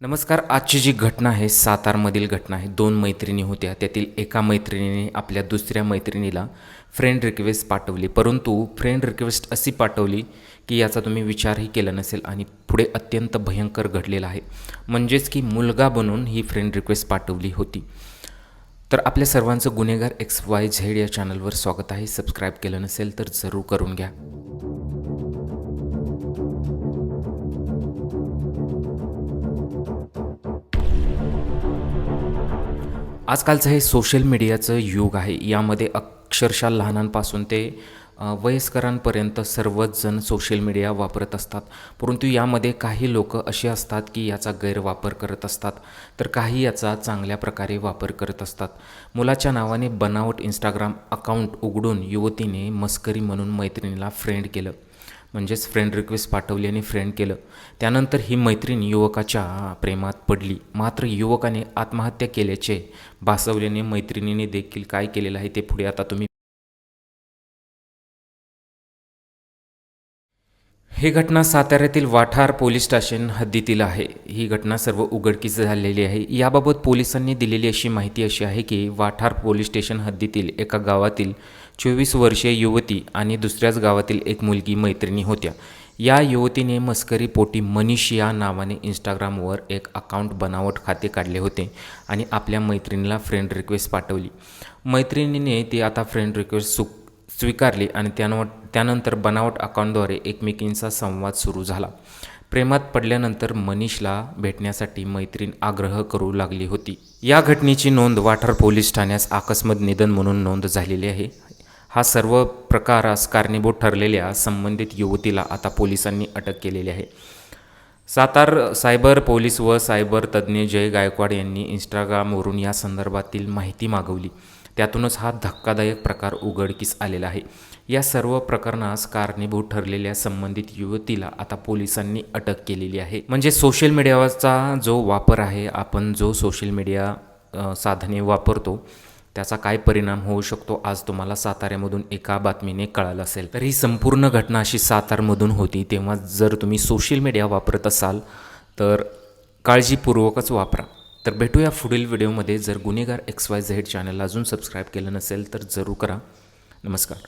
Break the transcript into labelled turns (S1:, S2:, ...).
S1: नमस्कार आजची जी घटना आहे सातारमधील घटना आहे दोन मैत्रिणी होत्या. त्यातील एका मैत्रिणीने आपल्या दुसऱ्या मैत्रिणीला फ्रेंड रिक्वेस्ट पाठवली. परंतु फ्रेंड रिक्वेस्ट अशी पाठवली की याचा तुम्ही विचारही केला नसेल आणि पुढे अत्यंत भयंकर घडलेला आहे. म्हणजेच की मुलगा बनून ही फ्रेंड रिक्वेस्ट पाठवली होती. तर आपल्या सर्वांचं गुन्हेगार एक्स वाय झेड या चॅनलवर स्वागत आहे. सबस्क्राईब केलं नसेल तर जरूर करून घ्या. आजकालचं हे सोशल मीडियाचं युग आहे यामध्ये अक्षरशः लहानांपासून ते वयस्करांपर्यंत सर्वच जण सोशल मीडिया वापरत असतात. परंतु यामध्ये काही लोक असे असतात की याचा गैरवापर करत असतात. तर काही याचा चांगल्या प्रकारे वापर करत असतात. मुलाच्या नावाने बनावट इंस्टाग्राम अकाउंट उघडून युवतीने मस्करी म्हणून मैत्रिणीला फ्रेंड केलं. म्हणजेच फ्रेंड रिक्वेस्ट पाठवली आणि फ्रेंड केलं. त्यानंतर ही मैत्रीण युवकाच्या प्रेमात पडली. मात्र युवकाने आत्महत्या केल्याचे भासवल्याने मैत्रिणीने देखील काय केलेलं आहे ते पुढे आता तुम्ही ही घटना साताऱ्यातील वाठार पोलीस स्टेशन हद्दीतील आहे. ही घटना सर्व उघडकीस झालेली आहे. याबाबत पोलिसांनी दिलेली अशी माहिती अशी आहे की वाठार पोलीस स्टेशन हद्दीतील एका गावातील चोवीस वर्षीय युवती आणि दुसऱ्याच गावातील एक मुलगी मैत्रिणी होत्या. या युवतीने मस्करी पोटी मनीष या नावाने इंस्टाग्रामवर एक अकाउंट बनावट खाते काढले होते आणि आपल्या मैत्रिणीला फ्रेंड रिक्वेस्ट पाठवली. मैत्रिणीने ती आता फ्रेंड रिक्वेस्ट सु स्वीकारली आणि त्यानव त्यानंतर बनावट अकाउंटद्वारे एकमेकींचा संवाद सुरू झाला. प्रेमात पडल्यानंतर मनीषला भेटण्यासाठी मैत्रीण आग्रह करू लागली होती. या घटनेची नोंद वाठार पोलीस ठाण्यास आकस्मत निधन म्हणून नोंद झालेली आहे. हा सर्व प्रकारास कारणीभूत ठरलेल्या संबंधित युवतीला आता पोलिसांनी अटक केलेली आहे. सातार सायबर पोलीस व सायबर तज्ज्ञ जय गायकवाड यांनी इंस्टाग्रामवरून या संदर्भातील माहिती मागवली. त्यातूनच हा धक्कादायक प्रकार उघडकीस आलेला आहे. या सर्व प्रकरणास कारणीभूत ठरलेल्या संबंधित युवतीला आता पोलिसांनी अटक केलेली आहे. म्हणजे सोशल मीडियाचा जो वापर आहे आपण जो सोशल मीडिया साधने वापरतो त्याचा काय परिणाम होऊ शकतो आज तुम्हाला साताऱ्यामधून एका बातमीने कळालं असेल. तर ही संपूर्ण घटना अशी सातारमधून होती. तेव्हा जर तुम्ही सोशल मीडिया वापरत असाल तर काळजीपूर्वकच वापरा. तर भेटूया पुढील व्हिडिओमध्ये. जर गुन्हेगार एक्स वाय झेड चॅनल अजून सबस्क्राईब केलं नसेल तर जरूर करा. नमस्कार.